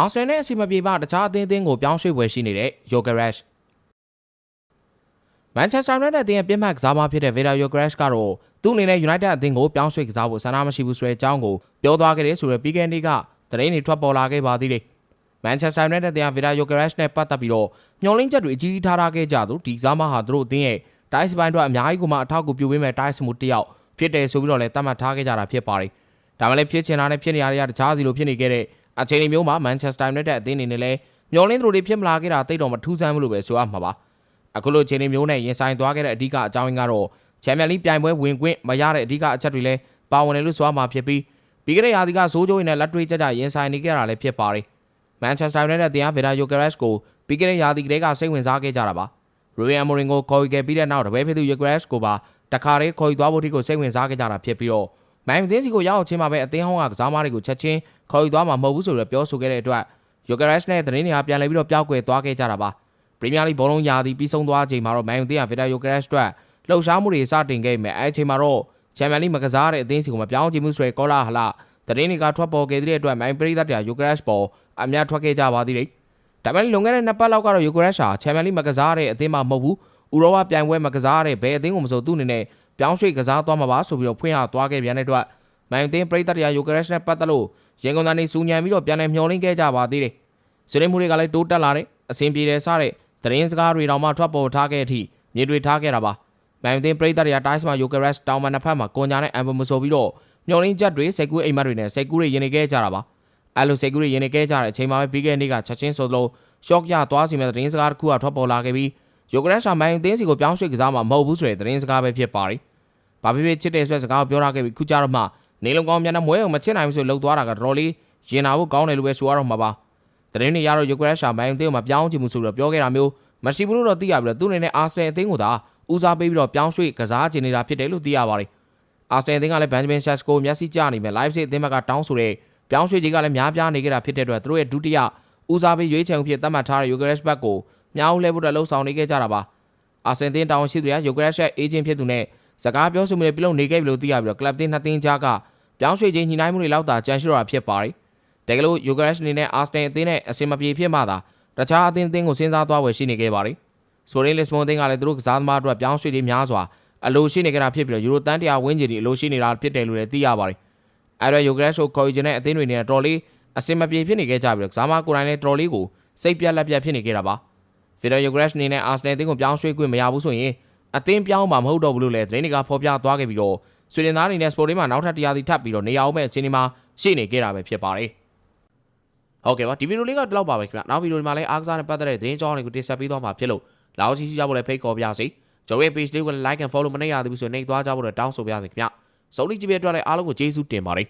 အာဆနယ်နဲ့အစီမပြေပါတခြားအသင်းအသင်းကိုပြောင်းရွှေ့ပွဲရှိနေတဲ့ Yokeresh မန်ချက်စတာယူနိုက်တက်အသင်းရဲ့ပြစ်မှတ်ကစားမဖြစ်တဲ့ Vida Yokeresh ကတော့သူ့အနေနဲ့ United အသင်းကိုပြောင်းရွှေ့ကစားဖို့ဆန္ဒမရှိဘူးဆိုတဲ့အကြောင်းကိုပြောသွားခဲ့တယ်ဆိုတဲ့ပြီးခဲ့တဲ့နေ့ကသတင်းတွေထွက်ပေါ်လာခဲ့ပါသေးတယ်။ Manchester United အသင်းက Vida Yokeresh နဲ့ပတ်သက်ပြီးတော့ညှော်လင်းချက်တွေအကြီးကြီးထားထားခဲ့ကြသူဒီကစားမဟာသူတို့အသင်းရဲ့ Dice ပိုင်းအတွက်အများကြီးကိုမှအထောက်အကူပြုပေးမဲ့ Dice မှုတစ်ယောက်ဖြစ်တယ်ဆိုပြီးတော့လည်းသတ်မှတ်ထားခဲ့ကြတာဖြစ်ပါတယ်။ဒါမှလည်းဖြစ်ချင်တာနဲ့ဖြစ်နေရတဲ့တခြားစီလိုဖြစ်နေခဲ့တဲ့ အခြေအနေမျိုးမှာ Manchester United အသင်းအနေနဲ့လည်းညှော်လင်းသူတွေဖြစ်မလာခဲ့တာတိတ်တော့မထူးဆန်းဘူးလို့ပဲဆိုရမှာပါ။အခုလိုအခြေအနေမျိုးနဲ့ရင်ဆိုင်သွားခဲ့တဲ့အဓိကအကြောင်းရင်းကတော့ချန်ပီယံလိပြိုင်ပွဲဝင်ခွင့်မရတဲ့အဓိကအချက်တွေလည်းပါဝင်တယ်လို့ဆိုရမှာဖြစ်ပြီးပြီးခဲ့တဲ့ရာသီကစိုးကျိုးရင်းနဲ့လက်တွေ့ကြကြရင်ဆိုင်နေခဲ့တာလည်းဖြစ်ပါတယ်။ Manchester United အသင်းက Vida Yokeres ကိုပြီးခဲ့တဲ့ရာသီကတည်းကစိတ်ဝင်စားခဲ့ကြတာပါ။ Ruben Amorim ကိုခေါ်ယူခဲ့ပြီးတဲ့နောက်တပည့်ဖြစ်သူ Yokeres ကိုပါတခါတည်းခေါ်ယူသွားဖို့ထိကိုစိတ်ဝင်စားခဲ့ကြတာဖြစ်ပြီးတော့ မိုင်းသင်းစီကိုရောက်ချင်းမှာပဲအသင်းဟောင်းကကစားမတွေကိုချက်ချင်းခေါ်ယူသွားမှာမဟုတ်ဘူးဆိုတော့ပြောဆိုခဲ့တဲ့အတွက် Yokeres နဲ့သတင်းတွေကပြန်လည်ပြီးတော့ပြောက်ကွယ်သွားခဲ့ကြတာပါ။ပရီးမီးယားလိဘောလုံးရာသီပြီးဆုံးသွားချိန်မှာတော့မိုင်းသင်းက Vida Yokeres အတွက်လှုပ်ရှားမှုတွေစတင်ခဲ့မယ်အဲအချိန်မှာတော့ချန်ပီယံလိမကစားတဲ့အသင်းစီကိုမပြောင်းချင်ဘူးဆိုတဲ့ကောလာဟလသတင်းတွေကထွက်ပေါ်ခဲ့တဲ့အတွက်မိုင်းပရိသတ်တွေက Yokeres ပေါ်အများထွက်ခဲ့ကြပါသေးတယ်။ဒါပေမဲ့လွန်ခဲ့တဲ့နှစ်ပတ်လောက်ကတော့ Yokeres ဟာချန်ပီယံလိမကစားတဲ့အသင်းမှမဟုတ်ဘူး။ဥရောပပြိုင်ပွဲမကစားတဲ့ဘယ်အသင်းကိုမဆိုသူ့အနေနဲ့ ပြောင်းရွှေ့ကစားသွားမှာပါဆိုပြီးတော့ဖွင့်ရသွားခဲ့ပြန်တဲ့အတွက်မိုင်းသင်းပရိသတ်တွေက Yokeres နဲ့ပတ်သက်လို့ရင်ကုန်သားနေစူညံပြီးတော့ပြန်လည်မျှော်လင့်ခဲ့ကြပါသေးတယ်။ဆွေးနွေးမှုတွေကလည်းတိုးတက်လာတဲ့အဆင်ပြေတယ်စတဲ့သတင်းစကားတွေတောင်မှထွက်ပေါ်ထားခဲ့တဲ့အထိမြေတွေထားခဲ့တာပါ။မိုင်သင်းပရိသတ်တွေကတိုင်းစမှာယိုကရက်စ်တောင်မန်နှစ်ဖက်မှာကွန်ညာနဲ့အမ်ဘမဆိုပြီးတော့မျောလင်းချက်တွေစိတ်ကူးအိမ်မက်တွေနဲ့စိတ်ကူးတွေရင်နေခဲ့ကြတာပါ။အဲလိုစိတ်ကူးတွေရင်နေခဲ့ကြတဲ့အချိန်မှာပဲပြီးခဲ့တဲ့နေ့ကချက်ချင်းဆိုသလိုရှော့ကရသွားစီမဲ့သတင်းစကားတစ်ခုကထွက်ပေါ်လာခဲ့ပြီး ယိုကရက်စ်ဟာမိုင်သင်းစီကိုပြောင်းရွှေ့ကစားမှာမဟုတ်ဘူးဆိုတဲ့သတင်းစကားပဲဖြစ်ပါတယ်။ဘာဖြစ်ဖြစ်ချစ်တဲ့ဆွဲစကားကိုပြောထားခဲ့ပြီးခုကြတော့မှနေလုံကောင်းမြန်နဲ့မွဲအောင်မချစ်နိုင်ဘူးဆိုလှုပ်သွားတာကတော်တော်လေးရင်နာဖို့ကောင်းတယ်လို့ပဲဆိုရတော့မှာပါ။သတင်းတွေရတော့ယိုကရက်စ်ဟာမိုင်သင်းကိုမပြောင်းချင်ဘူးဆိုတော့ပြောခဲ့တာမျိုးမရှိဘူးလို့တော့သိရပြီးတော့သူ့အနေနဲ့အာဆနယ်အသင်းကိုသာဦးစားပေးပြီးတော့ပြောင်းရွှေ့ကစားချင်နေတာဖြစ်တယ်လို့သိရပါတယ်။အာဆနယ်အသင်းကလည်းဘန်ဂျမင်ရှက်စကိုမျက်စိကျနေမယ် live စစ်အသင်းဘက်ကတောင်းဆိုတဲ့ပြောင်းရွှေ့ကြီးကလည်းများပြားနေကြတာဖြစ်တဲ့အတွက်သူတို့ရဲ့ဒုတိယဦးစားပေးရွေးချယ်မှုဖြစ်သတ်မှတ်ထားတဲ့ Yokeresh ဘက်ကို မြောက်လှည့်ဖို့အတွက်လှုံ့ဆော်နေခဲ့ကြတာပါ။အာဆနယ်အသင်းတောင်းရှိသူတွေက Yokeresh ရဲ့ agent ဖြစ်သူနဲ့စကားပြောဆိုမှုတွေပြုလုပ်နေခဲ့ပြီလို့သိရပြီးတော့ club တင်းနှစ်သင်းကြားကပြောင်းရွှေ့ခြင်းညှိနှိုင်းမှုတွေလောက်သာကြန့်ရှိတော့တာဖြစ်ပါတယ်။တကယ်လို့ Yokeresh အနေနဲ့ Arsenal အသင်းနဲ့အဆင်မပြေဖြစ်မှသာတခြားအသင်းအသင်းကိုစဉ်းစားသွားဝယ်ရှိနေခဲ့ပါတယ်။ဆိုရင်လစ်မွန်အသင်းကလည်းသူတို့ကစားသမားတို့ပြောင်းရွှေ့တွေများစွာအလိုရှိနေကြတာဖြစ်ပြီးတော့ယူရိုတန်တရာဝင်းကျင်တွေအလိုရှိနေတာဖြစ်တယ်လို့လည်းသိရပါတယ်။အဲတော့ယိုဂရက်ဆိုခေါ်ယူခြင်းတဲ့အသင်းတွေနဲ့တော်လေးအစင်မပြေဖြစ်နေခဲ့ကြပြီးတော့ကစားမကိုယ်တိုင်လည်းတော်လေးကိုစိတ်ပြက်လက်ပြက်ဖြစ်နေခဲ့တာပါ။ ဗီဒိုယိုဂရက်အနေနဲ့အာဆနယ်အသင်းကိုပြောင်းရွှေ့ခွင့်မရဘူးဆိုရင်အသင်းပြောင်းမှာမဟုတ်တော့ဘူးလို့လည်းသတင်းတွေကဖော်ပြသွားခဲ့ပြီးတော့ဆွေဒင်သားအနေနဲ့စပိုတင်းမှာနောက်ထပ်တရားစီထပ်ပြီးတော့နေရာအောင်မဲ့အချိန်ဒီမှာရှိနေခဲ့တာပဲဖြစ်ပါတယ်။ဟုတ်ကဲ့ပါဒီဗီဒီယိုလေးကဒီလောက်ပါပဲခင်ဗျနောက်ဗီဒီယိုဒီမှာလည်းအားကစားနဲ့ပတ်သက်တဲ့သတင်းကြောင်းတွေကိုတင်ဆက်ပေးသွားမှာဖြစ်လို့လာအောင်ရှိရှိကြဖို့လည်းဖိတ်ခေါ်ပြစီကျွန်တော်ရဲ့ page လေးကို like and follow မနေရသေးဘူးဆိုရင်နှိပ်သွားကြဖို့လည်းတောင်းဆိုပါရစေခင်ဗျစုံလီကြည့်ပြအတွက်လည်းအားလုံးကိုကျေးဇူးတင်ပါတယ်